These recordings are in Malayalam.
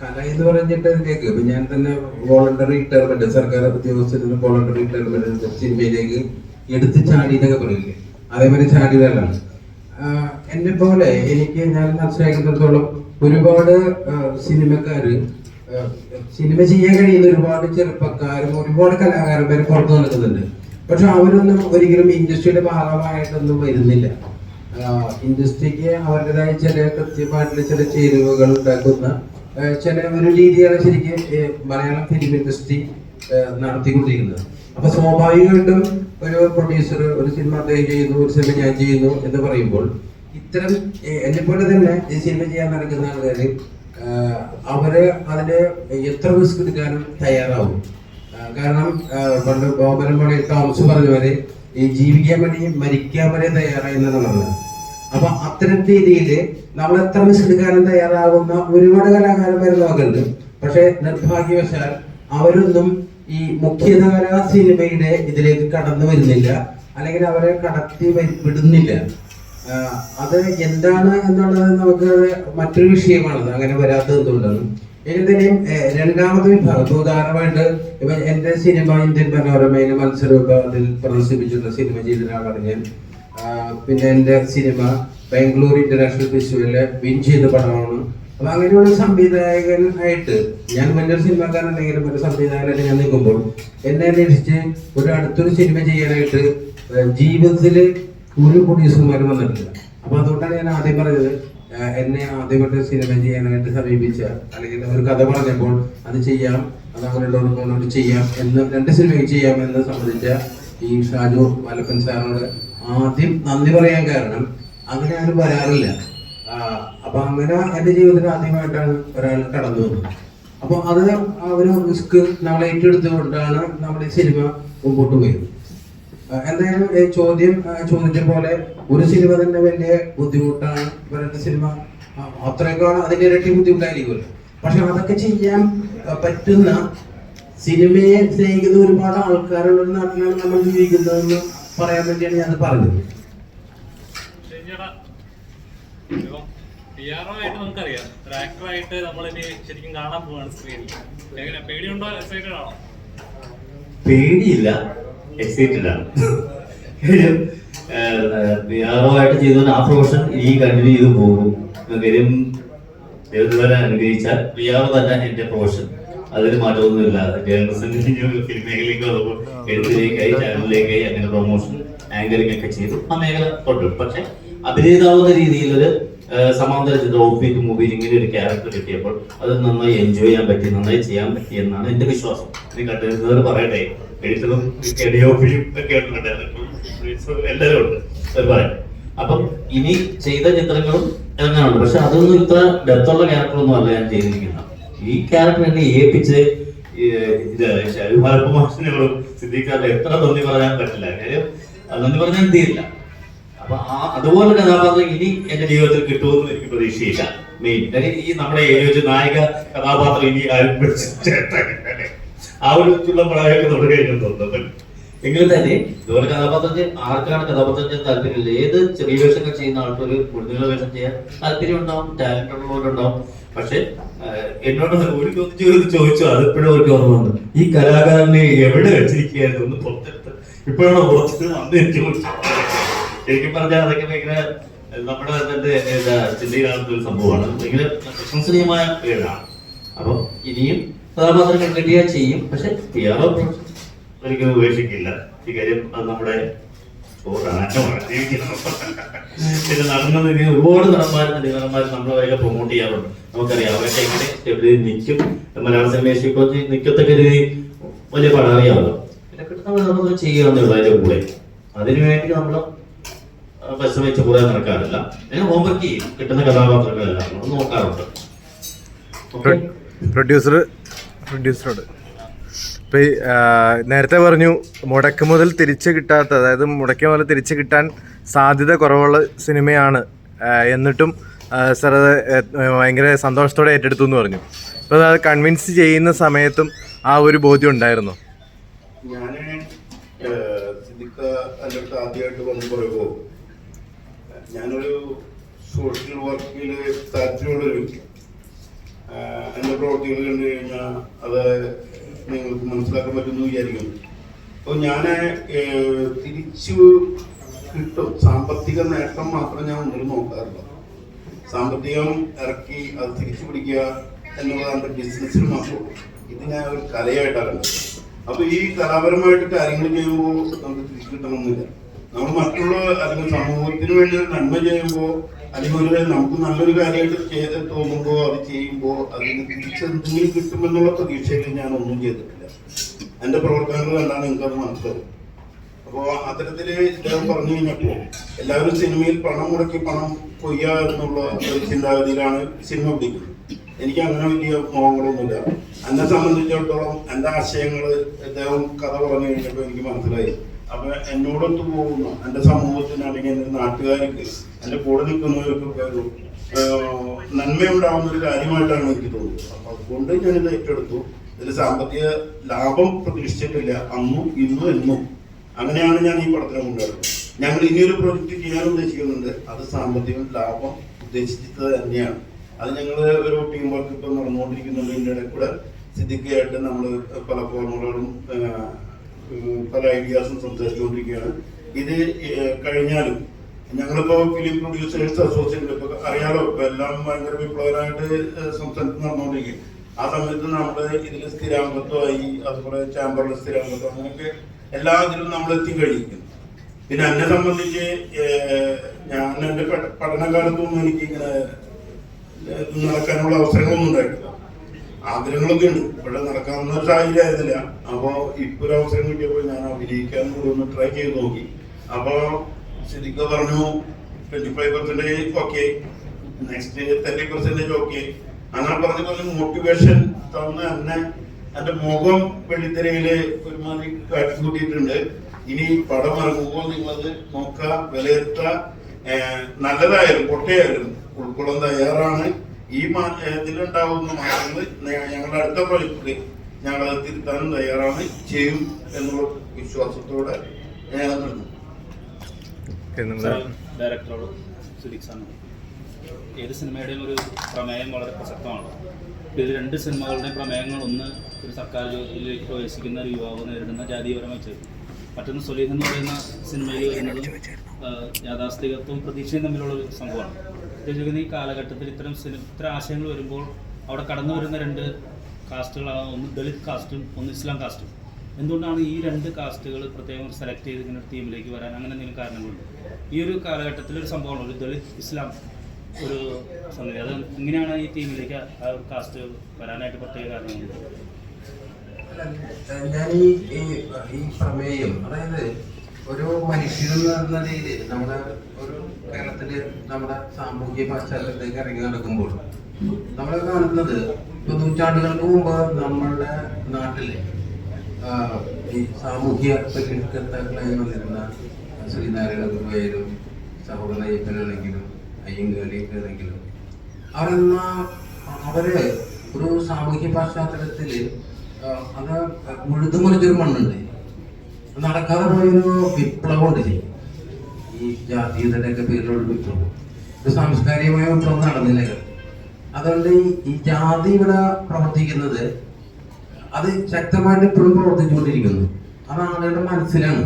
കല എന്ന് പറഞ്ഞിട്ട് ഇതിലേക്ക് ഞാൻ തന്നെ വോളണ്ടറി റിട്ടയർമെന്റ് സർക്കാർ ഉദ്യോഗസ്ഥരിൽ വോളണ്ടറി റിട്ടയർമെന്റ് സിനിമയിലേക്ക് എടുത്ത് ചാടി എന്നൊക്കെ പറയില്ലേ അതേപോലെ ചാടിയതല്ലാണ് എന്നെ പോലെ എനിക്ക് ഞാൻ മനസ്സിലാക്കുന്നിടത്തോളം ഒരുപാട് സിനിമക്കാര് സിനിമ ചെയ്യാൻ കഴിയുന്ന ഒരുപാട് ചെറുപ്പക്കാരും ഒരുപാട് കലാകാരന്മാർ പുറത്തു നടക്കുന്നുണ്ട്. പക്ഷെ അവരൊന്നും ഒരിക്കലും ഇൻഡസ്ട്രിയുടെ ഭാഗമായിട്ടൊന്നും വരുന്നില്ല. ഇൻഡസ്ട്രിക്ക് അവരുടേതായ ചില കൃത്യമായിട്ടുള്ള ചില ചേരുവകൾ ഉണ്ടാക്കുന്ന ചില ഒരു രീതിയാണ് ശരിക്കും മലയാളം ഫിലിം ഇൻഡസ്ട്രി നടത്തിക്കൊണ്ടിരിക്കുന്നത്. അപ്പൊ സ്വാഭാവികമായിട്ടും ഒരു പ്രൊഡ്യൂസർ ഒരു സിനിമ അദ്ദേഹം ചെയ്യുന്നു ഒരു സിനിമ ഞാൻ ചെയ്യുന്നു എന്ന് പറയുമ്പോൾ ഇത്തരം എന്നെ പോലെ തന്നെ ഈ സിനിമ ചെയ്യാൻ നടക്കുന്ന ആൾക്കാര് ആഹ് അവർ അതിന് എത്ര റിസ്ക് എടുക്കാനും തയ്യാറാവും. കാരണം പണ്ട് ബോബനും പണി ടോംസ് പറഞ്ഞ പോലെ ഈ ജീവിക്കാൻ വേണ്ടി മരിക്കാൻ വരെ തയ്യാറായി എന്നുള്ളതാണ്. അപ്പൊ അത്തരം രീതിയിൽ നമ്മൾ എത്ര റിസ്ക് തയ്യാറാകുന്ന ഒരുപാട് കലാകാരന്മാർ നമുക്കുണ്ട് പക്ഷെ നിർഭാഗ്യവശാൽ അവരൊന്നും ഈ മുഖ്യധാര സിനിമയുടെ ഇതിലേക്ക് കടന്നു വരുന്നില്ല. അല്ലെങ്കിൽ അവരെ കടത്തി വിടുന്നില്ല. അത് എന്താണ് എന്നുള്ളത് നമുക്ക് മറ്റൊരു വിഷയമാണ് അങ്ങനെ വരാത്തത് എന്തുകൊണ്ടാണ് ഏഹ്, രണ്ടാമത്തെ വിഭാഗം. ഉദാഹരണമായിട്ട് ഇപ്പൊ എന്റെ സിനിമ ഇന്ത്യൻ മനോരമയിൽ മത്സര വിഭാഗത്തിൽ പ്രദർശിപ്പിച്ചിട്ടുള്ള സിനിമ ചെയ്തൊരാളാണ് ഞാൻ. പിന്നെ എന്റെ സിനിമ ബാംഗ്ലൂർ ഇന്റർനാഷണൽ ഫെസ്റ്റിവലിലെ വിൻ ചെയ്ത പടമാണ്. അപ്പൊ അങ്ങനെയുള്ള സംവിധായകൻ ആയിട്ട് ഞാൻ വലിയൊരു സിനിമക്കാരനെങ്കിലും ഒരു സംവിധായകനായിട്ട് ഞാൻ നിൽക്കുമ്പോൾ എന്നെ അന്വേഷിച്ച് ഒരു അടുത്തൊരു സിനിമ ചെയ്യാനായിട്ട് ജീവിതത്തിൽ ഒരു പ്രൊഡ്യൂസർമാരും വന്നിട്ടില്ല. അപ്പൊ അതുകൊണ്ടാണ് ഞാൻ ആദ്യം പറഞ്ഞത് എന്നെ ആദ്യമായിട്ട് സിനിമ ചെയ്യാനായിട്ട് സമീപിച്ച അല്ലെങ്കിൽ ഒരു കഥ പറഞ്ഞപ്പോൾ അത് ചെയ്യാം അത് അങ്ങനെയുള്ളവർക്ക് ചെയ്യാം എന്ന് രണ്ട് സിനിമയ്ക്ക് ചെയ്യാം എന്ന് സംബന്ധിച്ച ഈ ഷാജു മലപ്പൻ സാറിനോട് ആദ്യം നന്ദി പറയാൻ കാരണം അങ്ങനെ ആരും വരാറില്ല. അപ്പൊ അങ്ങനെ എന്റെ ജീവിതത്തിൽ ആദ്യമായിട്ടാണ് ഒരാൾ കടന്നു വന്നത്. അപ്പൊ അത് അവർ റിസ്ക് നമ്മൾ ഏറ്റെടുത്തുകൊണ്ടാണ് നമ്മൾ ഈ സിനിമ മുമ്പോട്ട് പോയത്. എന്തായാലും ചോദ്യം ചോദിച്ച പോലെ ഒരു സിനിമ തന്നെ വലിയ ബുദ്ധിമുട്ടാണ്. ഇവരുടെ സിനിമ അത്രയൊക്കെയാണ് അതിന്റെ ഇരട്ടി ബുദ്ധിമുട്ടായിരിക്കുമല്ലോ. പക്ഷെ അതൊക്കെ ചെയ്യാൻ പറ്റുന്ന സിനിമയെ സ്നേഹിക്കുന്ന ഒരുപാട് ആൾക്കാരുള്ള നാട്ടിലാണ് നമ്മൾ ജീവിക്കുന്നതെന്ന് പറയാൻ വേണ്ടിയാണ് ഞാൻ പറഞ്ഞത്. ആയിട്ട് നമുക്കറിയാം. ഒരു ആക്ടറായിട്ട് നമ്മളിനി ശരിക്കും കാണാൻ പോവാണ് സ്ക്രീനിൽ എങ്ങനെ പേടിയുണ്ടോ എക്സൈറ്റഡ് ആണോ? പേടിയില്ല. എക്സൈറ്റഡ് ആണ്. ആയിട്ട് ചെയ്തുകൊണ്ട് ആ പ്രൊഫഷൻ ഈ കണ്ടിന്യൂ ചെയ്ത് പോകും. കാര്യം ദൈവത്തിനെ അനുഗ്രഹിച്ചാൽ പിയാറോ തന്നെ എന്റെ പ്രൊഫഷൻ അതിന് മാറ്റമൊന്നുമില്ല. ജേർണലിസം കഴിഞ്ഞു ഫിലിം മേഖലയിലേക്ക് എഴുത്തിലേക്കായി ചാനലിലേക്കായി അങ്ങനെ പ്രൊമോഷൻ ആങ്കറിംഗ് ഒക്കെ ചെയ്തു. ആ മേഖല തൊട്ടു പക്ഷെ അഭിനേതാവുന്ന രീതിയിൽ ഒരു സമാന്തര ചിത്രം ഓഫീറ്റ് മൂവിയിൽ ഇങ്ങനെ ഒരു ക്യാരക്ടർ കിട്ടിയപ്പോൾ അത് നന്നായി എൻജോയ് ചെയ്യാൻ പറ്റി നന്നായി ചെയ്യാൻ പറ്റി എന്നാണ് എന്റെ വിശ്വാസം. ഇനി കണ്ടിരുന്നവർ പറയട്ടെ എഴുത്തതും കെടിയോഫിയും ഒക്കെ എല്ലാവരും ഉണ്ട്. പറയട്ടെ. അപ്പം ഇനി ചെയ്ത ചിത്രങ്ങളും ഇറങ്ങാനുണ്ട് പക്ഷെ അതൊന്നും ഇത്ര ഡെപ്തുള്ള ക്യാരക്ടറൊന്നും അല്ല ഞാൻ ചെയ്തിരിക്കുന്നത്. ഈ ക്യാരക്ടർ എന്നെ ഏൽപ്പിച്ച് ഇത് സിദ്ദീഖാറിനെ എത്ര നന്ദി പറയാൻ പറ്റില്ല. കാര്യം നന്ദി പറഞ്ഞാൽ തീരില്ല അപ്പൊ ആ അതുപോലെ കഥാപാത്രം ഇനി എന്റെ ജീവിതത്തിൽ കിട്ടുമെന്ന് എനിക്ക് പ്രതീക്ഷയില്ല. മെയിൻ കാര്യം ഈ നമ്മുടെ ഏരിയ നായക കഥാപാത്രം ഇനി ആരും ആ ഒരു ചുള്ള പ്രായമൊക്കെ തുടങ്ങിയെന്ന് തോന്നുന്നു എങ്കിലും തന്നെ ഇതുപോലെ കഥാപാത്രത്തിൽ ആർക്കാണ് കഥാപാത്രം ചെയ്യാൻ താല്പര്യമില്ല? ഏത് ചെറിയ വേഷങ്ങൾ ചെയ്യുന്ന ആൾക്കൊരു മുഴുനീള വേഷം ചെയ്യാൻ താല്പര്യം ഉണ്ടാവും ടാലന്റ് ഉള്ളവരുണ്ടാവും പക്ഷെ എന്നോട് ഒരു ചോദിച്ചു ചോദിച്ചു അതിപ്പോഴും ഒരു ഓർമ്മയുണ്ട്. ഈ കലാകാരനെ എവിടെ വെച്ചിരിക്കുകയായിരുന്നു? ഒന്ന് പുറത്തെടുത്ത്. ഇപ്പോഴാണ് പുറത്ത് വന്ന് എനിക്ക് ശരിക്കും പറഞ്ഞാൽ അതൊക്കെ ഭയങ്കര നമ്മുടെ തന്നെ എന്താ ചിന്തയിലാകുന്ന ഒരു സംഭവമാണ്. ഭയങ്കര പ്രശംസനീയമായ പേരാണ്. അപ്പം ഇനിയും കഥാപാത്രങ്ങൾ കിട്ടിയാൽ ചെയ്യും. പക്ഷെ പിയാറോ ഒരിക്കലും ഉപേക്ഷിക്കില്ല. ഈ കാര്യം അത് നമ്മുടെ പിന്നെ നടന്നത് ഒരുപാട് നടന്മാരും നമ്മളെ വരെ പ്രൊമോട്ട് ചെയ്യാറുണ്ട്. നമുക്കറിയാം അവരൊക്കെ എങ്ങനെ എവിടെ നിൽക്കും. മലയാള സിനിമയെ ഇപ്പോൾ നിൽക്കത്തക്ക രീതി വലിയ പടം അറിയാമല്ലോ പിന്നെ കിട്ടുന്ന നമ്മൾ ചെയ്യാവുന്നേ ഉള്ളൂ അതിന്റെ കൂടെ. അതിനു വേണ്ടി നമ്മൾ പരിശ്രമിച്ച് കൂടെ നടക്കാറില്ല. ഞാൻ ഹോംവർക്ക് ചെയ്യും. കിട്ടുന്ന കഥാപാത്രങ്ങളെല്ലാം നമ്മൾ നോക്കാറുണ്ട്. പ്രൊഡ്യൂസർ പ്രൊഡ്യൂസറോട് നേരത്തെ പറഞ്ഞു മുടക്ക് മുതൽ തിരിച്ചു കിട്ടാത്ത അതായത് മുടക്കിയ മുതൽ തിരിച്ചു കിട്ടാൻ സാധ്യത കുറവുള്ള സിനിമയാണ് എന്നിട്ടും സാർ അത് ഭയങ്കര സന്തോഷത്തോടെ ഏറ്റെടുത്തു എന്ന് പറഞ്ഞു. അപ്പോൾ അത് കൺവിൻസ് ചെയ്യുന്ന സമയത്തും ആ ഒരു ബോധ്യം ഉണ്ടായിരുന്നു? ഞാൻ ഞാനൊരു സോഷ്യൽ വർക്കിൽ താല്പര്യമുള്ളൊരു എന്റെ പ്രവർത്തികൾ കണ്ടു കഴിഞ്ഞാൽ അത് നിങ്ങൾക്ക് മനസ്സിലാക്കാൻ പറ്റുമെന്ന് വിചാരിക്കുന്നു. അപ്പോൾ ഞാൻ തിരിച്ചു കിട്ടും. സാമ്പത്തിക നേട്ടം മാത്രം ഞാൻ മുന്നിൽ നോക്കാറില്ല. സാമ്പത്തികം ഇറക്കി അത് തിരിച്ചു പിടിക്കുക എന്നുള്ളതാണ് ബിസിനസ്സിൽ മാത്രം. ഇത് ഞാൻ ഒരു കലയായിട്ടാണ്. അപ്പോൾ അപ്പൊ ഈ കലാപരമായിട്ട് കാര്യങ്ങൾ ചെയ്യുമ്പോൾ നമുക്ക് തിരിച്ചു കിട്ടണമെന്നില്ല. നമ്മൾ മറ്റുള്ള അല്ലെങ്കിൽ സമൂഹത്തിന് വേണ്ടി ഒരു നന്മ ചെയ്യുമ്പോൾ അല്ലെങ്കിൽ നമുക്ക് നല്ലൊരു കാര്യമായിട്ട് ചെയ്ത് തോന്നുമ്പോൾ അത് ചെയ്യുമ്പോൾ അതിന് തിരിച്ചെന്തെങ്കിലും കിട്ടുമെന്നുള്ള പ്രതീക്ഷയിൽ ഞാൻ ഒന്നും ചെയ്തിട്ടില്ല. എന്റെ പ്രവർത്തനങ്ങൾ കണ്ടാൽ നിങ്ങൾക്കത് മനസ്സിലാവും അപ്പോ അത്തരത്തിൽ ഇദ്ദേഹം പറഞ്ഞു കഴിഞ്ഞപ്പോ എല്ലാവരും സിനിമയിൽ പണം മുടക്കി പണം കൊയ്യ എന്നുള്ള ചിന്താഗതിയിലാണ് സിനിമ പിടിക്കുന്നത്. എനിക്ക് അങ്ങനെ വലിയ മോഹങ്ങളൊന്നുമില്ല. എന്നെ സംബന്ധിച്ചിടത്തോളം എന്റെ ആശയങ്ങൾ ഇദ്ദേഹം കഥ പറഞ്ഞു കഴിഞ്ഞപ്പോൾ എനിക്ക് മനസ്സിലായി. അപ്പൊ എന്നോടൊത്ത് പോകുന്ന. എന്റെ സമൂഹത്തിന് അല്ലെങ്കിൽ എന്റെ നാട്ടുകാർക്ക് എന്റെ കൂടെ നിൽക്കുന്നവർക്കൊക്കെ ഒരു നന്മയുണ്ടാവുന്ന ഒരു കാര്യമായിട്ടാണ് എനിക്ക് തോന്നുന്നത്. അപ്പൊ അതുകൊണ്ട് ഞാനിത് ഏറ്റെടുത്തു. ഇതിൽ സാമ്പത്തിക ലാഭം പ്രതീക്ഷിച്ചിട്ടില്ല. അന്നും ഇന്നും എന്നും. അങ്ങനെയാണ് ഞാൻ ഈ പടത്തിനെ കൊണ്ടുവരുന്നത് ഞങ്ങൾ ഇനിയൊരു പ്രൊജക്റ്റ് ചെയ്യാൻ ഉദ്ദേശിക്കുന്നുണ്ട്. അത് സാമ്പത്തിക ലാഭം ഉദ്ദേശിച്ചത് തന്നെയാണ്. അത് ഞങ്ങൾ ഒരു ടീം വർക്ക് ഇപ്പം നടന്നുകൊണ്ടിരിക്കുന്നുണ്ട്. ഇതിന്റെ ഇടയിൽ കൂടെ സിദ്ധിക്കയായിട്ട് നമ്മൾ പല ഫോർമുലകളും പല ഐഡിയാസും സംസാരിച്ചുകൊണ്ടിരിക്കുകയാണ്. ഇത് കഴിഞ്ഞാലും ഞങ്ങളിപ്പോ ഫിലിം പ്രൊഡ്യൂസേഴ്സ് അസോസിയേഷൻ ഇപ്പൊ അറിയാലോ ഇപ്പൊ എല്ലാം ഭയങ്കര വിപ്ലവനായിട്ട് സംസ്ഥാനത്ത് നടന്നുകൊണ്ടിരിക്കും ആ സമയത്ത് നമ്മൾ ഇതിൽ സ്ഥിരാംഗത്വമായി അതുപോലെ ചാമ്പറിൽ സ്ഥിരാംഗത്വം അങ്ങനെയൊക്കെ എല്ലാ ഇതിലും നമ്മൾ എത്തിക്കഴിഞ്ഞിരിക്കുന്നു. പിന്നെ എന്നെ സംബന്ധിച്ച് ഞാൻ പഠ- പഠനകാലത്തൊന്നും എനിക്ക് ഇങ്ങനെ നടക്കാനുള്ള അവസരങ്ങളൊന്നും ഉണ്ടായിട്ടില്ല. ആഗ്രഹങ്ങളൊക്കെ ഉണ്ട്. പക്ഷെ നടക്കാവുന്ന ഒരു സാഹചര്യം ആയിരുന്നില്ല അപ്പോ ഇപ്പൊ ഒരു അവസരം കിട്ടിയപ്പോൾ ഞാൻ അഭിനയിക്കാൻ ഒന്ന് ട്രൈ ചെയ്ത് നോക്കി. അപ്പോൾ ശരിക്കും പറഞ്ഞു twenty five percentage okay next thirty percentage okay അങ്ങനെ പറഞ്ഞ പറഞ്ഞ് മോട്ടിവേഷൻ തന്ന് എന്നെ എന്റെ മുഖം വെള്ളിത്തിരയിൽ ഒരുമാതിരി കാട്ടിക്കൂട്ടിയിട്ടുണ്ട് ഇനി പടം ഇറങ്ങുമ്പോൾ നിങ്ങളത് നോക്കുക. വിലയിരുത്തുക. ഏഹ് നല്ലതായാലും പൊട്ടയായാലും ഉൾക്കൊള്ളാൻ തയ്യാറാണ്. ഈ ഇതിലുണ്ടാവുന്ന മാറ്റങ്ങൾ ഞങ്ങളുടെ അടുത്ത പ്രോജക്റ്റിൽ ഞങ്ങളത് തിരുത്താനും തയ്യാറാണ്. ചെയ്യും എന്നുള്ള വിശ്വാസത്തോടെ ഞാൻ ഡയറക്ടറോട് ഏത് സിനിമയുടെയും ഒരു പ്രമേയം വളരെ പ്രസക്തമാണ്. ഇതിൽ രണ്ട് സിനിമകളുടെയും പ്രമേയങ്ങൾ ഒന്ന് ഒരു സർക്കാർ ജോലിയിലേക്ക് പ്രവേശിക്കുന്ന ഒരു യുവാവ് നേരിടുന്ന ജാതീയപരമായി ചോദ്യം. മറ്റൊന്ന് സൊലീഹ് എന്ന് പറയുന്ന സിനിമയിൽ വരുന്നത് യാഥാസ്ഥികത്വവും പ്രതീക്ഷയും തമ്മിലുള്ള ഒരു സംഭവമാണ്. ഉദ്ദേശിക്കുന്ന ഈ കാലഘട്ടത്തിൽ ഇത്തരം ഇത്തരം ആശയങ്ങൾ വരുമ്പോൾ അവിടെ കടന്നു വരുന്ന രണ്ട് കാസ്റ്റുകളാണ് ഒന്ന് ദളിത് കാസ്റ്റും ഒന്ന് ഇസ്ലാം കാസ്റ്റും. എന്തുകൊണ്ടാണ് ഈ രണ്ട് കാസ്റ്റുകൾ പ്രത്യേകം സെലക്ട് ചെയ്ത് ഇങ്ങനെ ടീമിലേക്ക് വരാൻ അങ്ങനെ എന്തെങ്കിലും കാരണങ്ങളുണ്ട്? ഈ ഒരു കാലഘട്ടത്തിൽ ഒരു സംഭവമാണ് ഒരു ദളിത് ഇസ്ലാം ഒരു സംഗതി. അത് ഇങ്ങനെയാണ് ഈ ടീമിലേക്ക് ആ ഒരു കാസ്റ്റ് വരാനായിട്ട് പ്രത്യേക കാരണങ്ങളുണ്ട്. ഞാൻ ഈ പ്രമേയം അതായത് ഒരു മനുഷ്യൻ എന്ന രീതിയിൽ നമ്മുടെ ഒരു കേരളത്തിൽ നമ്മുടെ സാമൂഹ്യ പശ്ചാത്തലത്തിലേക്ക് ഇറങ്ങി നടക്കുമ്പോൾ നമ്മൾ കാണുന്നത് ഇപ്പൊ നൂറ്റാണ്ടുകൾക്ക് മുമ്പ് നമ്മളുടെ നാട്ടിലെ ഈ സാമൂഹ്യ പരിഷ്കർത്താക്കളായി വന്നിരുന്ന ശ്രീനാരായണ ഗുരുവായാലും സഹോദരൻ അയ്യപ്പനാണെങ്കിലും അയ്യങ്കാളിയൊക്കെയാണെങ്കിലും അവരെന്ന അവർ ഒരു സാമൂഹ്യ പശ്ചാത്തലത്തിൽ അത് മുഴുതുമുറിച്ചൊരു മണ്ണുണ്ട്. നടക്കാതെ പോയൊരു വിപ്ലവം ഈ ജാതീയതയുടെ ഒക്കെ പേരിലുള്ള വിപ്ലവം. ഒരു സാംസ്കാരികമായ വിപ്ലവം നടന്നില്ല? അതുകൊണ്ട് ഈ ഈ ജാതി ഇവിടെ പ്രവർത്തിക്കുന്നത് അത് ശക്തമായിട്ട് ഇപ്പോഴും പ്രവർത്തിച്ചുകൊണ്ടിരിക്കുന്നു. അത് ആളുകളുടെ മനസ്സിലാണ്.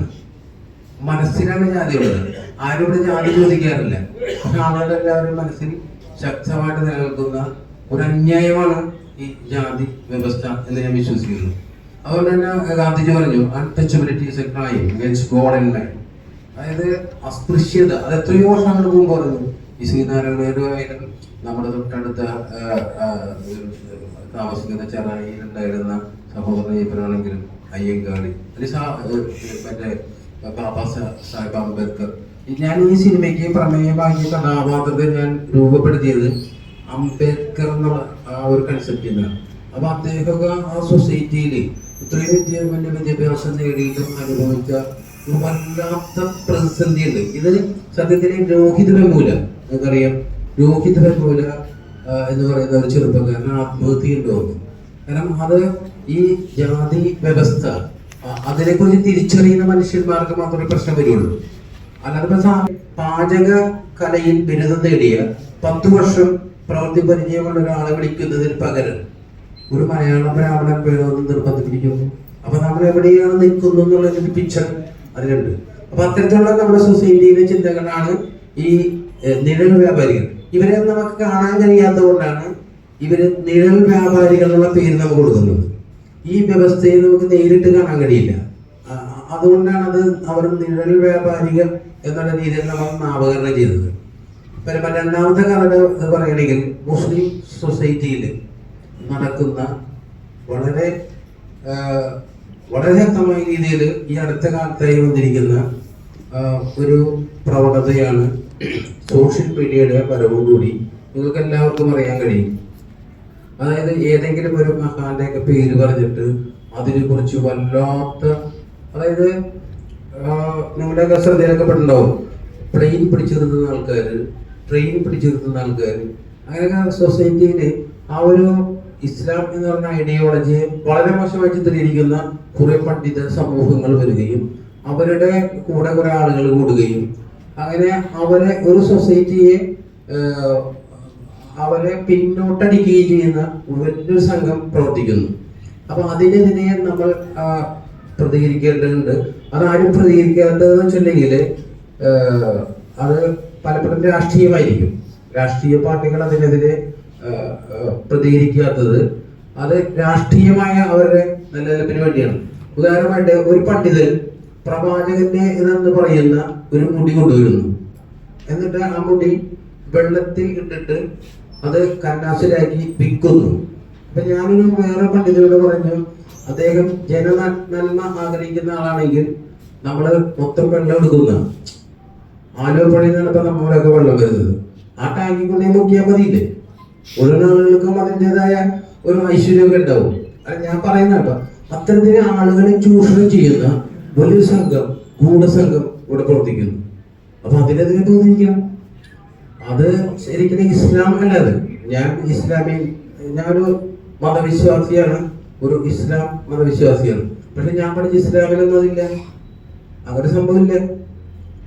മനസ്സിലാണ് ജാതി ഉള്ളത് ആരും ഇവിടെ ജാതി ചോദിക്കാറില്ല. പക്ഷെ ആളുകളുടെ എല്ലാവരും മനസ്സിൽ ശക്തമായിട്ട് നിലനിൽക്കുന്ന ഒരു അന്യായമാണ് ഈ ജാതി വ്യവസ്ഥ എന്ന് ഞാൻ വിശ്വസിക്കുന്നു. അതുകൊണ്ട് തന്നെ ഗാന്ധിജി പറഞ്ഞു untouchability is a crime against God and അതായത് അസ്പൃശ്യത. അത് എത്രയോ വർഷങ്ങൾ മുമ്പ് പറഞ്ഞു ഈ ശ്രീനാരായണ ആയാലും നമ്മുടെ തൊട്ടടുത്ത താമസിക്കുന്ന ചെറായി താമസിക്കുന്ന ചെറായിലുണ്ടായിരുന്ന സഹോദരൻ ഇവരാണെങ്കിലും അയ്യങ്കാളി മറ്റേ ബാബാ സാഹിബ് അംബേദ്കർ. ഞാൻ ഈ സിനിമയ്ക്ക് പ്രമേയമാക്കിയ കഥാപാത്രത്തെ ഞാൻ രൂപപ്പെടുത്തിയത് അംബേദ്കർ എന്നുള്ള ആ ഒരു കൺസെപ്റ്റിൽ നിന്നാണ്. അപ്പൊ അദ്ദേഹമൊക്കെ ആ സൊസൈറ്റിയിൽ ഇത്രയും വിദ്യ വലിയ വിദ്യാഭ്യാസം നേടിയിട്ടും അനുഭവിച്ച ഒരു വല്ലാത്ത പ്രതിസന്ധി ഉണ്ട് ഇത് സത്യത്തിന് രോഹിത് വെമൂല നിങ്ങൾക്കറിയാം. രോഹിത് വെമൂല എന്ന് പറയുന്ന ഒരു ചെറുപ്പക്കാരൻ ആത്മഹത്യ കാരണം അത് ഈ ജാതി വ്യവസ്ഥ അതിനെക്കുറിച്ച് തിരിച്ചറിയുന്ന മനുഷ്യന്മാർക്ക് മാത്രമേ പ്രശ്നം വരികയുള്ളൂ അല്ലാതെ പാചക കലയിൽ ബിരുദം നേടിയ പത്ത് വർഷം പ്രവൃത്തി പരിചയമുള്ള ഒരാളെ വിളിക്കുന്നതിന് പകരം ഒരു മലയാള ബ്രാഹ്മണൻ വേണമെന്ന് നിർബന്ധിപ്പിക്കുന്നു അപ്പൊ നമ്മൾ എവിടെയാണ് നിൽക്കുന്നു എന്നുള്ളൊരു പിക്ചർ അതിലുണ്ട്. അപ്പൊ അത്തരത്തിലുള്ള നമ്മുടെ സൊസൈറ്റിയിലെ ചിന്തകളാണ് ഈ നിഴൽ വ്യാപാരികൾ. ഇവരെ നമുക്ക് കാണാൻ കഴിയാത്തതുകൊണ്ടാണ് ഇവർ നിഴൽ വ്യാപാരികൾ എന്നുള്ള പേര് നമുക്ക് കൊടുക്കുന്നത്. ഈ വ്യവസ്ഥയെ നമുക്ക് നേരിട്ട് കാണാൻ കഴിയില്ല. അതുകൊണ്ടാണ് അത് അവർ നിഴൽ വ്യാപാരികൾ എന്നുള്ള രീതിയിൽ നമ്മൾ നാമകരണം ചെയ്തത്. പിന്നെ രണ്ടാമത്തെ കാലത്ത് പറയുകയാണെങ്കിൽ മുസ്ലിം സൊസൈറ്റിയിൽ നടക്കുന്ന വളരെ വളരെ വ്യക്തമായ രീതിയിൽ ഈ അടുത്ത കാലത്തായി വന്നിരിക്കുന്ന ഒരു പ്രവണതയാണ് സോഷ്യൽ മീഡിയയുടെ വരവോടുകൂടി നിങ്ങൾക്ക് എല്ലാവർക്കും അറിയാൻ കഴിയും. അതായത് ഏതെങ്കിലും ഒരു മഹാന്റെ ഒക്കെ പേര് പറഞ്ഞിട്ട് അതിനെ കുറിച്ച് വല്ലാത്ത അതായത് നിങ്ങളുടെയൊക്കെ ശ്രദ്ധയിലൊക്കെ പെട്ടുണ്ടാവും പ്ലെയിൻ പിടിച്ചു ആൾക്കാർ ട്രെയിൻ പിടിച്ചു ആൾക്കാർ അങ്ങനെയൊക്കെ സൊസൈറ്റിയിൽ ആ ഒരു ഇസ്ലാം എന്ന് പറഞ്ഞ ഐഡിയോളജിയെ വളരെ മോശമായി ചിത്രീകരിക്കുന്ന കുറെ പണ്ഡിത സമൂഹങ്ങൾ വരികയും അവരുടെ കൂടെ കുറെ ആളുകൾ കൂടുകയും അങ്ങനെ അവരെ ഒരു സൊസൈറ്റിയെ അവരെ പിന്നോട്ടടിക്കുകയും ചെയ്യുന്ന വലിയൊരു സംഘം പ്രവർത്തിക്കുന്നു. അപ്പൊ അതിനെതിരെ നമ്മൾ പ്രതികരിക്കേണ്ടതുണ്ട്. അതാരും പ്രതികരിക്കാത്തതെന്ന് വെച്ചിട്ടുണ്ടെങ്കിൽ അത് പലപ്പോഴും രാഷ്ട്രീയമായിരിക്കും. രാഷ്ട്രീയ പാർട്ടികൾ അതിനെതിരെ പ്രതികരിക്കാത്തത് അത് രാഷ്ട്രീയമായ അവരുടെ നിലനിൽപ്പിന് വേണ്ടിയാണ്. ഉദാഹരണമായിട്ട് ഒരു പണ്ഡിതൻ പ്രവാചകന്റെ ഇതെന്ന് പറയുന്ന ഒരു മുടി കൊണ്ടുവരുന്നു. എന്നിട്ട് ആ മുടി വെള്ളത്തിൽ ഇട്ടിട്ട് അത് കന്നാസിലാക്കി വിൽക്കുന്നു. അപ്പൊ ഞാനൊരു വേറെ പണ്ഡിതനോട് പറഞ്ഞു അദ്ദേഹം ജന നന്മ ആഗ്രഹിക്കുന്ന ആളാണെങ്കിൽ നമ്മൾ മൊത്തം വെള്ളം എടുക്കുന്ന ആലുവ പണി നടത്താൻ നമ്മളൊക്കെ വെള്ളം വരുന്നത് ആ ടാങ്കിൽ കൊണ്ടേ നോക്കിയാൽ മതിയില്ലേ? ഓരോ ആളുകൾക്കും അതിന്റെതായ ഒരു ഐശ്വര്യമൊക്കെ ഉണ്ടാവും. അത് ഞാൻ പറയുന്ന കേട്ടോ അത്തരത്തിന് ആളുകളെ ചൂഷണം ചെയ്യുന്ന വലിയൊരു സംഘം ഗൂഢസംഘം ഇവിടെ പ്രവർത്തിക്കുന്നു. അപ്പൊ അതിനെതിരെ തോന്നിയിരിക്കണം അത് ശരിക്കും ഇസ്ലാം അല്ല അത്. ഞാൻ ഇസ്ലാമി ഞാനൊരു മതവിശ്വാസിയാണ് ഒരു ഇസ്ലാം മതവിശ്വാസിയാണ്. പക്ഷെ ഞാൻ പഠിച്ച ഇസ്ലാമിലൊന്നും അതില്ല. അങ്ങനെ സംഭവമില്ല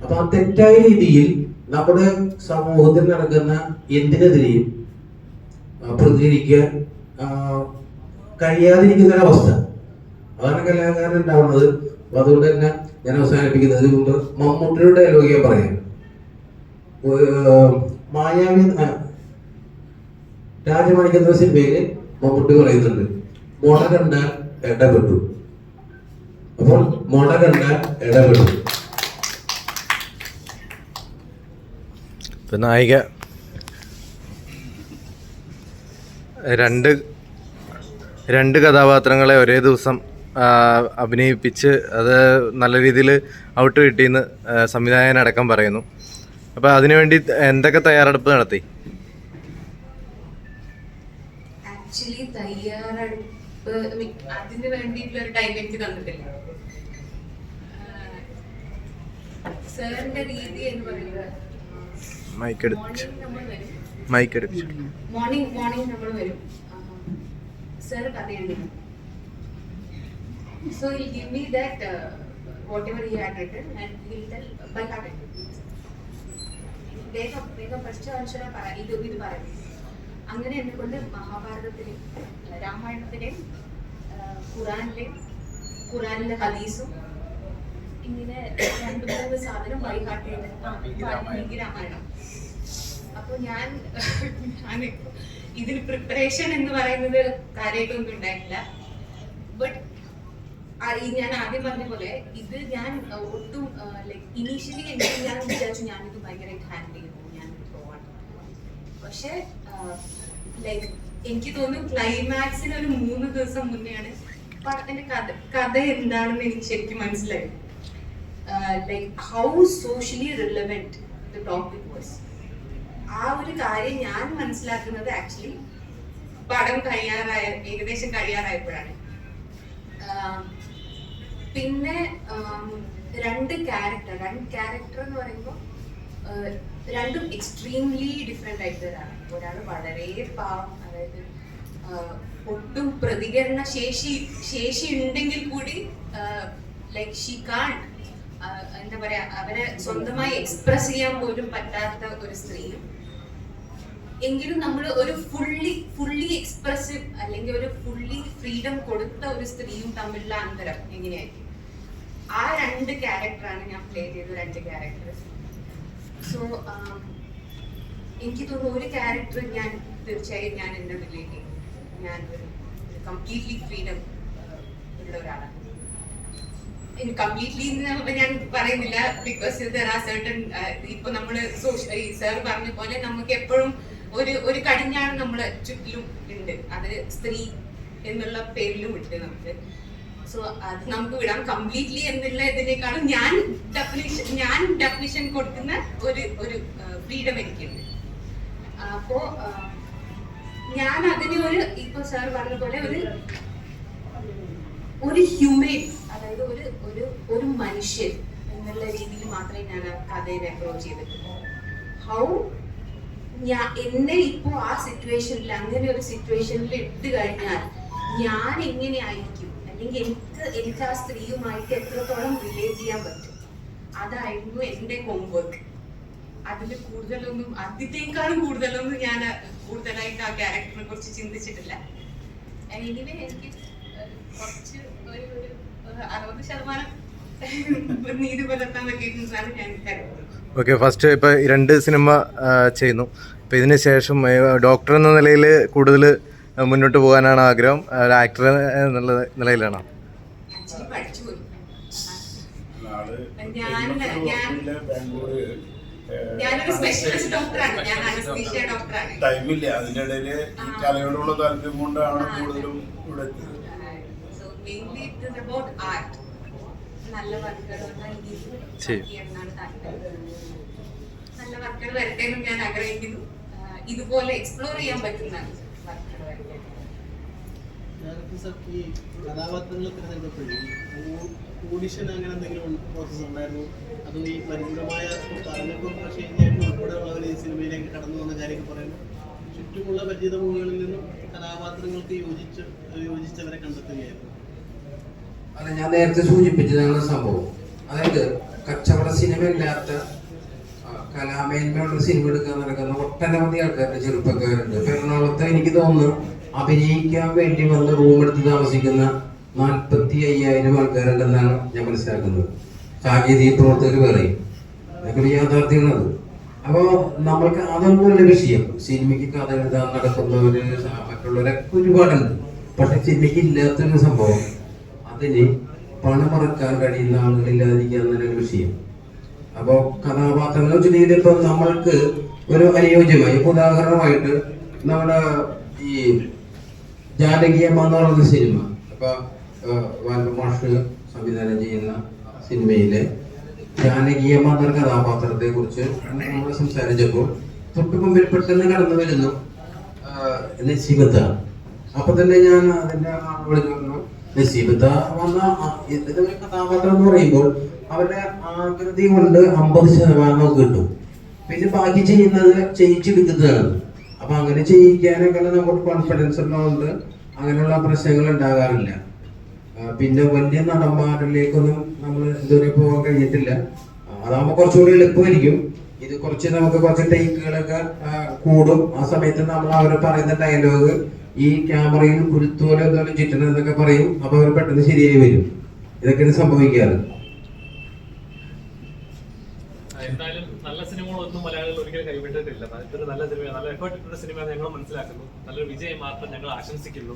അപ്പൊ ആ തെറ്റായ രീതിയിൽ നമ്മുടെ സമൂഹത്തിൽ നടക്കുന്ന എന്തിനെതിരെയും പ്രതികരിക്കാൻ കഴിയാതിരിക്കുന്ന ഒരവസ്ഥ അതാണ് കലാകാരൻ ഉണ്ടാവുന്നത്. അപ്പൊ അതുകൊണ്ട് തന്നെ ഞാൻ അവസാനിപ്പിക്കുന്നത്. മുമ്പ് മമ്മൂട്ടിയുടെ ഡയലോഗ് ഞാൻ പറയാം. മായാവി രാജമാണിക്കുന്ന സിനിമയിൽ മമ്മൂട്ടി പറയുന്നുണ്ട് മുട കണ്ടാൽ ഇടപെട്ടു അപ്പോൾ മുട കണ്ടാൽ ഇടപെട്ടു നായിക രണ്ട് രണ്ട് കഥാപാത്രങ്ങളെ ഒരേ ദിവസം അഭിനയിപ്പിച്ച് അത് നല്ല രീതിയിൽ ഔട്ട് കിട്ടിയെന്ന് സംവിധായകൻ അടക്കം പറയുന്നു. അപ്പോൾ അതിനുവേണ്ടി എന്തൊക്കെ തയ്യാറെടുപ്പ് നടത്തി? ആക്ച്വലി തയ്യാറെടുപ്പ് അതിന് വേണ്ടിയിട്ടുള്ള ഒരു ടൈം എനിക്ക് തന്നിട്ടില്ല. സാറിന്റെ രീതി എന്ന് പറയുന്നത് മൈക്ക് എടുത്ത് നമ്മൾ വരും. മൈക്ക് എടുപ്പിച്ചു മോർണിംഗ് മോർണിംഗ് നമ്മൾ വരും. സർ വേഗം വേഗം ഫസ്റ്റ് പറ ഇത് ഇത് പറയും അങ്ങനെ എന്നെക്കൊണ്ട് മഹാഭാരതത്തിലെയും രാമായണത്തിലെയും ഖുറാനിലെയും ഖുറാനിലെ ഹദീസും ഇങ്ങനെ രണ്ട് മൂന്ന് സാധനം ചെയ്ത് രാമായണം. അപ്പൊ ഞാൻ ഞാൻ ഇതിന് പ്രിപ്പറേഷൻ എന്ന് പറയുന്നത് കാര്യമായിട്ടൊന്നും ഉണ്ടായിട്ടില്ല. ബട്ട് ഞാൻ ആദ്യം പറഞ്ഞ പോലെ ഇത് ഞാൻ ഒട്ടും ലൈക്ക് ഇനീഷ്യലി എനിക്ക് ഞാൻ വിചാരിച്ചു ഞാൻ ഇത് ഭയങ്കരമായിട്ട് ഹാൻഡിൽ ചെയ്യുന്നു ഞാൻ പോവാൻ പക്ഷെ ലൈക്ക് എനിക്ക് തോന്നുന്നു ക്ലൈമാക്സിന് ഒരു മൂന്ന് ദിവസം മുന്നെയാണ് പടത്തിന്റെ കഥ കഥ എന്താണെന്ന് എനിക്ക് ശരിക്കും മനസ്സിലായി like how socially relevant the topic was ആ ഒരു കാര്യം ഞാൻ മനസ്സിലാക്കുന്നത് ആക്ച്വലി പടം കഴിയാറായ ഏകദേശം കഴിയാറായപ്പോഴാണ്. പിന്നെ രണ്ട് ക്യാരക്ടർ രണ്ട് ക്യാരക്ടർ എന്ന് പറയുമ്പോൾ രണ്ടും എക്സ്ട്രീംലി ഡിഫറെന്റ് ആയിട്ടുള്ളതാണ് ഒരാൾ വളരെ പാവം അതായത് ഒട്ടും പ്രതികരണ ശേഷി ശേഷി ഉണ്ടെങ്കിൽ കൂടി ലൈക്ക് ഷീ കാൺ എന്താ പറയാ അവരെ സ്വന്തമായി എക്സ്പ്രസ് ചെയ്യാൻ പോലും പറ്റാത്ത ഒരു സ്ത്രീയും എങ്കിലും നമ്മൾ ഒരു ഫുള്ളി ഫുള്ളി എക്സ്പ്രസീവ് അല്ലെങ്കിൽ ഒരു ഫുള്ളി ഫ്രീഡം കൊടുത്ത ഒരു സ്ത്രീയും തമ്മിലുള്ള അന്തരം എങ്ങനെയായിരിക്കും? ആ രണ്ട് ക്യാരക്ടറാണ് ഞാൻ പ്ലേ ചെയ്ത രണ്ട് ക്യാരക്ടേഴ്സ് സോ എനിക്ക് തോന്നുന്നു ഒരു ക്യാരക്ടർ ഞാൻ തീർച്ചയായും ഞാൻ എന്റെ ഉള്ളിലേക്ക് ഞാൻ ഒരു കംപ്ലീറ്റ്ലി ഫ്രീഡം ഉള്ള ഒരാളാണ്. കംപ്ലീറ്റ്ലി ഞാൻ പറയുന്നില്ല ബിക്കോസ് ഇപ്പൊ നമ്മൾ സോഷ്യൽ സാർ പറഞ്ഞ പോലെ നമുക്ക് എപ്പോഴും ഒരു ഒരു കടിഞ്ഞാണ് നമ്മൾ ചുറ്റിലും ഉണ്ട്. അത് സ്ത്രീ എന്നുള്ള പേരിലും ഉണ്ട് നമുക്ക്. സോ അത് നമുക്ക് വിടാം. കംപ്ലീറ്റ്ലി എന്നുള്ള ഇതിനേക്കാളും ഞാൻ ഡെഫിനിഷൻ ഞാൻ ഡെഫിനിഷൻ കൊടുക്കുന്ന ഒരു ഒരു ഫ്രീഡം എനിക്കുണ്ട്. അപ്പോ ഞാൻ അതിനെ ഒരു ഇപ്പൊ സാർ പറഞ്ഞ പോലെ ഒരു ഒരു ഹ്യൂമൻ അതായത് ഒരു ഒരു ഒരു മനുഷ്യൻ എന്നുള്ള രീതിയിൽ മാത്രമേ ഞാൻ ആ കഥയെ അപ്രോച്ച് ചെയ്തിട്ടുള്ളൂ. ഹൗ ഞാൻ എന്നെ ഇപ്പോ ആ സിറ്റുവേഷനിൽ അങ്ങനെ ഒരു സിറ്റുവേഷനിൽ ഇട്ട് കഴിഞ്ഞാൽ ഞാൻ എങ്ങനെ ആയിരിക്കും അല്ലെങ്കിൽ എനിക്ക് എനിക്ക് ആ സ്ത്രീയുമായിട്ട് എത്രത്തോളം റിലേറ്റ് ചെയ്യാൻ പറ്റും? അതായിരുന്നു എന്റെ ഹോംവർക്ക് അതിൽ കൂടുതലൊന്നും അതിനേക്കാളും കൂടുതലൊന്നും ഞാൻ കൂടുതലായിട്ട് ആ ക്യാരക്ടറിനെ കുറിച്ച് ചിന്തിച്ചിട്ടില്ല. എനിവേ എനിക്ക് കുറച്ച് ഒരു ഒരു അറുപത് ശതമാനം നീതി പുലർത്താൻ പറ്റിയിട്ടുണ്ടെന്നാണ് ഞാൻ കരുതുന്നത് ഓക്കെ ഫസ്റ്റ് ഇപ്പോൾ രണ്ട് സിനിമ ചെയ്യുന്നു. അപ്പോൾ ഇതിന് ശേഷം ഡോക്ടർ എന്ന നിലയിൽ കൂടുതൽ മുന്നോട്ട് പോകാനാണ് ആഗ്രഹം. ഒരു ആക്ടർ എന്നുള്ള നിലയിലാണോ? ടൈമില്ല അതിനിടയിൽ ഈ കലയോടുള്ള താല്പര്യം കൊണ്ടാണ് കൂടുതലും ഇവിടെ എത്തിയത്. നല്ല വർക്കുകൾ ശരി. എന്നാണ് താല്പര്യം. നല്ല വർക്കുകൾ വരട്ടെ എന്നും ഞാൻ ആഗ്രഹിക്കുന്നു. ആഹ് ഇതുപോലെ എക്സ്പ്ലോർ ചെയ്യാൻ പറ്റുന്ന വർക്കുകൾ വരട്ടെ. ഞാനിപ്പോ സർ ഈ കഥാപാത്രങ്ങളെ തിരഞ്ഞെടുത്തപ്പോഴേ ഓഡിഷൻ അങ്ങനെ എന്തെങ്കിലും പ്രോസസ്സ് ഉണ്ടായിരുന്നു? അതോ ഈ പരിചിതമായ പറഞ്ഞപ്പോൾ ഷെയ്ജായിട്ട് ഉൾപ്പെടെയുള്ളവർ ഈ സിനിമയിലേക്ക് കടന്നു വന്ന കാര്യമൊക്കെ പറയുന്നു. ചുറ്റുമുള്ള പരിചിത ഭൂമികളിൽ നിന്നും കഥാപാത്രങ്ങൾക്ക് യോജിച്ച് യോജിച്ചവരെ കണ്ടെത്തുകയായിരുന്നു. അല്ല ഞാൻ നേരത്തെ സൂചിപ്പിച്ചതാണ് സംഭവം. അതായത് കച്ചവട സിനിമ ഇല്ലാത്ത ആ, കലാമേന്മയുള്ള സിനിമ എടുക്കാൻ നടക്കുന്ന ഒട്ടനവധി ആൾക്കാരുടെ ചെറുപ്പക്കാരുണ്ട്. ഇപ്പൊ എറണാകുളത്ത് എനിക്ക് തോന്നുന്നു അഭിനയിക്കാൻ വേണ്ടി വന്ന് റൂം എടുത്ത് താമസിക്കുന്ന നാൽപ്പത്തി അയ്യായിരം ആൾക്കാരുണ്ടെന്നാണ് ഞാൻ മനസ്സിലാക്കുന്നത്. സാങ്കേതിക പ്രവർത്തകർ പറയും അതൊക്കെ യാഥാർത്ഥ്യമാണത്. അപ്പോൾ നമ്മൾക്ക് അതൊന്നുമല്ല വിഷയം. സിനിമയ്ക്ക് കഥ എഴുതാൻ നടക്കുന്നവര് മറ്റുള്ളവരൊക്കെ ഒരുപാടുണ്ട്. പക്ഷെ സിനിമയ്ക്ക് ഇല്ലാത്തൊരു സംഭവം അതിന് പണമറക്കാൻ കഴിയുന്ന ആളുകളില്ലാതിരിക്കുക എന്നൊരു വിഷയം. അപ്പോ കഥാപാത്രങ്ങൾ വെച്ചിട്ടുണ്ടെങ്കിൽ ഇപ്പൊ നമ്മൾക്ക് ഒരു അനുയോജ്യമായി. ഇപ്പൊ ഉദാഹരണമായിട്ട് നമ്മുടെ ഈ ജാനകിയമ്മ എന്ന് പറയുന്ന സിനിമ. അപ്പൊ വാൽമാഷ് സംവിധാനം ചെയ്യുന്ന സിനിമയിലെ ജാനകിയമ്മ എന്ന കഥാപാത്രത്തെ കുറിച്ച് നമ്മൾ സംസാരിച്ചപ്പോൾ തൊട്ട് മുമ്പിൽ പെട്ടെന്ന് കടന്നു വരുന്നു ശിവത്താണ് അപ്പൊ തന്നെ ഞാൻ അതിന്റെ വിളിച്ചു നസീബത്ത വന്ന ഒരു കഥാപാത്രം എന്ന് പറയുമ്പോൾ അവരുടെ ആകൃതി കൊണ്ട് അമ്പത് ശതമാനം കിട്ടും. പിന്നെ ബാക്കി ചെയ്യുന്നത് ചെയ്യിച്ചെടുക്കുന്നതാണ്. അപ്പൊ അങ്ങനെ ചെയ്യിക്കാനൊക്കെ നമുക്ക് കോൺഫിഡൻസ് ഉള്ളതുകൊണ്ട് അങ്ങനെയുള്ള പ്രശ്നങ്ങൾ ഉണ്ടാകാറില്ല. പിന്നെ വലിയ നടന്മാരിലേക്കൊന്നും നമ്മൾ ഇതുവരെ പോകാൻ കഴിഞ്ഞിട്ടില്ല. അതാകുമ്പോൾ കുറച്ചുകൂടി എളുപ്പമായിരിക്കും. ഇത് കുറച്ച് നമുക്ക് കുറച്ച് ടേക്കുകളൊക്കെ കൂടും. ആ സമയത്ത് നമ്മൾ അവർ പറയുന്ന ഡയലോഗ് ഈ ക്യാമറയിൽ കുരുത്തോലെ എന്താണ് ചുറ്റണം എന്നൊക്കെ പറയും. അപ്പൊ അവർ പെട്ടെന്ന് ശരിയായി വരും. ഇതൊക്കെയാണ് സംഭവിക്കാറ്. എന്തായാലും നല്ല സിനിമകളൊന്നും മലയാളികൾ ഒരിക്കലും കൈവിട്ടിട്ടില്ല. ഇതൊരു നല്ല സിനിമ നല്ല എഫേർട്ട് ഇട്ടുള്ള സിനിമ ഞങ്ങൾ മനസ്സിലാക്കുന്നു നല്ലൊരു വിജയം മാത്രം ഞങ്ങൾ ആശംസിക്കുന്നു.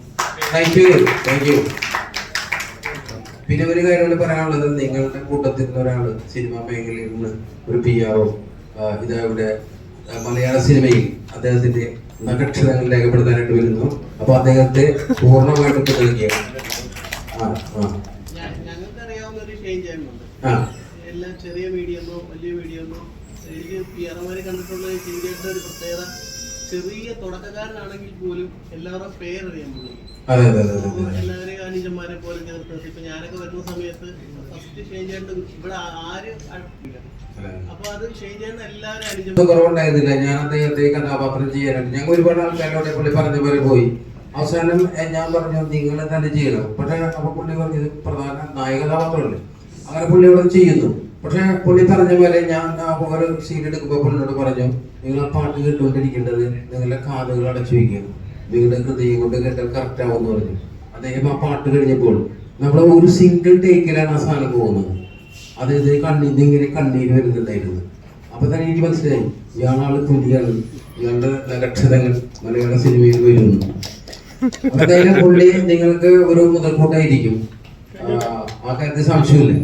പിന്നെ ഒരു കാര്യം പറയാനുള്ളത്. നിങ്ങളുടെ കൂട്ടത്തിൽ നിന്ന് ഒരാൾ സിനിമാ മേഖലയിൽ നിന്ന് ഒരു പി ആറോ ഇതാ ഇവിടെ മലയാള സിനിമയിൽ അദ്ദേഹത്തിന്റെ നക്ഷത്രങ്ങൾ രേഖപ്പെടുത്താനായിട്ട് വരുന്നു. അപ്പൊ അദ്ദേഹത്തെ പൂർണമായിട്ട് എല്ലാം ചെറിയ വീഡിയോ വലിയ വീഡിയോ എനിക്ക് പി ആർമാരെ കണ്ടിട്ടുള്ള ഒരു പ്രത്യേകത ചെറിയ തുടക്കക്കാരനാണെങ്കിൽ പോലും എല്ലാവരുടെ പേരറിയാൻ പുള്ളിക്ക് അതെ അതെ അതെ അതെ. അതെ എല്ലാവരെയും അനുജന്മാരെ പോലെ ചേർത്ത്. ഇപ്പൊ ഞാനൊക്കെ വരുന്ന സമയത്ത് ഫസ്റ്റ് ഷെയ്ജാണ്ട് ഇവിടെ ആര് അടുപ്പില്ല അതെ. അപ്പൊ അത് ഷെയ്ജാണ്ട് എല്ലാവരും ഒന്നും അനുജന്മാർ കുറവുണ്ടായിരുന്നില്ല ഞാൻ അദ്ദേഹത്തെ ഈ കഥാപാത്രം ചെയ്യാനായിട്ട് ഞങ്ങൾ ഒരുപാട് ആൾക്കാരോടെ പുള്ളി പറഞ്ഞ പോലെ പോയി. അവസാനം ഞാൻ പറഞ്ഞു നിങ്ങൾ തന്നെ ചെയ്യണം. പക്ഷേ അപ്പൊ പുള്ളി പറഞ്ഞത് പ്രധാന നായകഥാപാത്രമല്ലേ അങ്ങനെ പുള്ളി അവിടെ ചെയ്യുന്നു. പക്ഷെ പുള്ളി പറഞ്ഞ പോലെ ഞാൻ ഒരു സീൻ എടുക്കുമ്പോൾ പുള്ളിനോട് പറഞ്ഞു നിങ്ങൾ ആ പാട്ട് കേട്ടുകൊണ്ടിരിക്കേണ്ടത് നിങ്ങളുടെ കാതുകൾ അടച്ചു വയ്ക്കുക നിങ്ങളുടെ ഹൃദയം കൊണ്ട് കേട്ടാൽ കറക്റ്റ് ആവുമെന്ന് പറഞ്ഞു. അദ്ദേഹം ആ പാട്ട് കഴിഞ്ഞപ്പോൾ നമ്മളെ ഒരു സിംഗിൾ ടേക്കിലാണ് ആ സാധനം പോകുന്നത്. അത് ഇത് കണ്ണീര് ഇങ്ങനെ കണ്ണീര് വരുന്നുണ്ടായിരുന്നു. അപ്പൊ തന്നെ എനിക്ക് മനസ്സിലായി ഇയാളാൾ തുല്യാണ് ഇയാളുടെ നഗക്ഷരങ്ങൾ മലയാള സിനിമയിൽ വരുന്നു. അദ്ദേഹം പുള്ളി നിങ്ങൾക്ക് ഒരു മുതൽക്കൂട്ടായിരിക്കും. ആ കാര്യത്തിൽ സംശയമില്ല.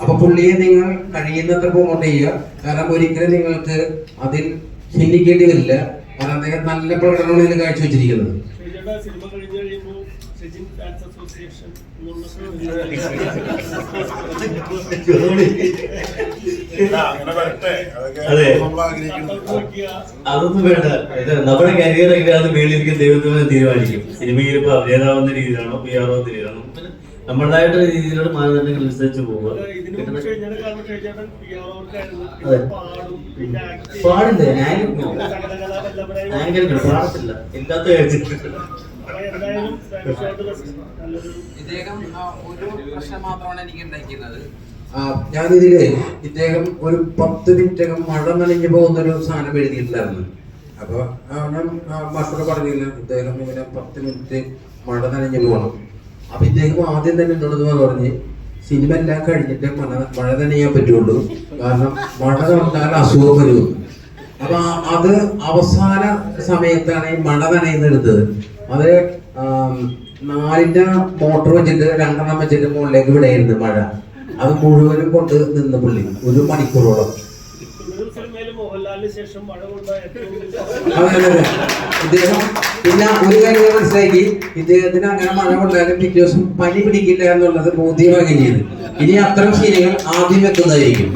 അപ്പൊ പുള്ളിയെ നിങ്ങൾ കഴിയുന്നത്ര പ്രൊമോട്ട് ചെയ്യുക. കാരണം ഒരിക്കലും നിങ്ങൾക്ക് അതിൽ ചിന്തിക്കേണ്ടി വരില്ല കാരണം അദ്ദേഹം നല്ല പ്രകടനമാണ് ഇതിൽ കാഴ്ചവെച്ചിരിക്കുന്നത്. സിനിമ കഴിഞ്ഞ് കഴിയുമ്പോൾ ഷിജിൻ ഫാൻസ് അസോസിയേഷൻ അങ്ങനെ വരട്ടെ. അതൊക്കെ അതെ. അതൊന്നും വേണ്ട. ഇത് നമ്മുടെ കരിയർ എങ്ങനെയാണ് മേളിരിക്കും ദൈവത്തിന് തീരുമാനിക്കും. സിനിമയിൽ ഇപ്പൊ അഭിനേതാവുന്ന രീതിയിലാണോ പി ആറോ രീതിയിലാണോ? നമ്മുടേതായിട്ടുള്ള രീതിയിലുള്ള മാനദണ്ഡങ്ങൾ അനുസരിച്ച് പോവുക. ഇതിനു മുമ്പ് ഷെയ്ജാനെ കാണുമ്പോൾ ഷെയ്ജാട്ടൻ പിയാറോർക്കായിരുന്നു പാടും പിന്നെ act ചെയ്യും. പാടില്ല? ഞാൻ സകലകലാവല്ലഭനായി ആങ്കർ പാടത്തില്ല. ഇല്ലാത്ത കഴിച്ചിട്ട് അപ്പൊ എന്തായാലും thanks for the best. നല്ലൊരു ഇദ്ദേഹം ഒരു ഞാനിതിൽ ഇദ്ദേഹം പത്ത് മിനിറ്റകം മഴ നനഞ്ഞു പോകുന്ന ഒരു സാധനം എഴുതിയിട്ടുണ്ടായിരുന്നു. അപ്പൊ ഞാൻ മാസ്റ്റർ പറഞ്ഞില്ല ഇദ്ദേഹം ഇങ്ങനെ പത്ത് മിനിറ്റ് മഴ നനഞ്ഞു പോകണം. അപ്പൊ ഇദ്ദേഹം ആദ്യം തന്നെ എന്നോട് പറഞ്ഞ് സിനിമ എല്ലാം കഴിഞ്ഞിട്ട് മഴ മഴ നനയാൻ പറ്റുള്ളൂ. കാരണം മഴ വന്നാൽ അസുഖം വരും. അപ്പൊ അത് അവസാന സമയത്താണ് ഈ മഴ നനയുന്നെടുത്തത് അത് നാലിന്റെ മോട്ടർ വെച്ചിട്ട് രണ്ടെണ്ണം വെച്ചിട്ട് മുകളിലേക്ക് വിടയായിരുന്നു മഴ. അത് മുഴുവനും കൊണ്ട് നിന്ന് പുള്ളി. ഒരു മണിക്കൂറോളം. ശേഷം ഇദ്ദേഹം പിന്നെ ഒരു കാര്യം മനസ്സിലാക്കി. ഇദ്ദേഹത്തിന് അങ്ങനെ മഴ കൊണ്ടാലും പിറ്റേ ദിവസം പനി പിടിക്കില്ല എന്നുള്ളത് ബോധ്യമാകുകയാണ് ഇനി അത്തരം ശീലങ്ങൾ ആദ്യം വെക്കുന്നതായിരിക്കും.